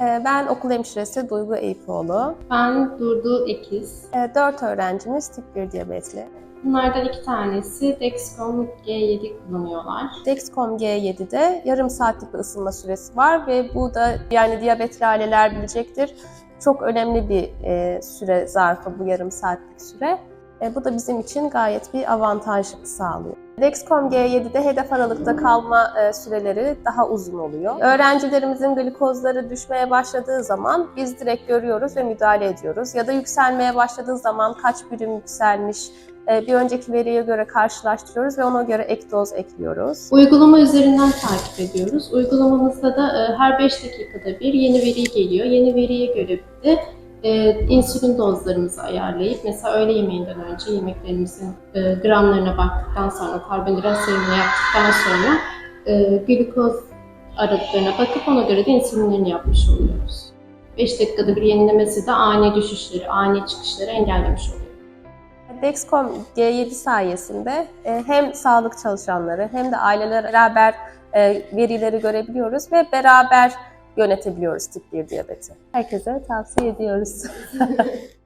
Ee, Ben okul hemşiresi Duygu Eyüpoğlu. Ben Durdu Ekiz. Ee, Dört öğrencimiz tip 1 diyabetli. Bunlardan iki tanesi Dexcom G7 kullanıyorlar. Dexcom G7'de yarım saatlik bir ısınma süresi var ve bu da yani diyabetli aileler bilecektir. Çok önemli bir e, süre zarfı bu yarım saatlik süre. E, bu da bizim için gayet bir avantaj sağlıyor. Dexcom G7'de hedef aralıkta kalma e, süreleri daha uzun oluyor. Öğrencilerimizin glikozları düşmeye başladığı zaman biz direkt görüyoruz ve müdahale ediyoruz. Ya da yükselmeye başladığı zaman kaç birim yükselmiş, e, bir önceki veriye göre karşılaştırıyoruz ve ona göre ek doz ekliyoruz. Uygulama üzerinden takip ediyoruz. Uygulamamızda da e, her 5 dakikada bir yeni veri geliyor. Yeni veriye göre de e, insülin dozlarımızı ayarlayıp mesela öğle yemeğinden önce yemeklerimizin e, gramlarına baktıktan sonra karbonhidrat sayımını yaptıktan sonra e, glikoz aralıklarına bakıp ona göre de insülinlerini yapmış oluyoruz. 5 dakikada bir yenilemesi de ani düşüşleri, ani çıkışları engellemiş oluyor. Dexcom G7 sayesinde e, hem sağlık çalışanları hem de aileler beraber e, verileri görebiliyoruz ve beraber yönetebiliyoruz tip 1 diyabeti. Herkese tavsiye ediyoruz.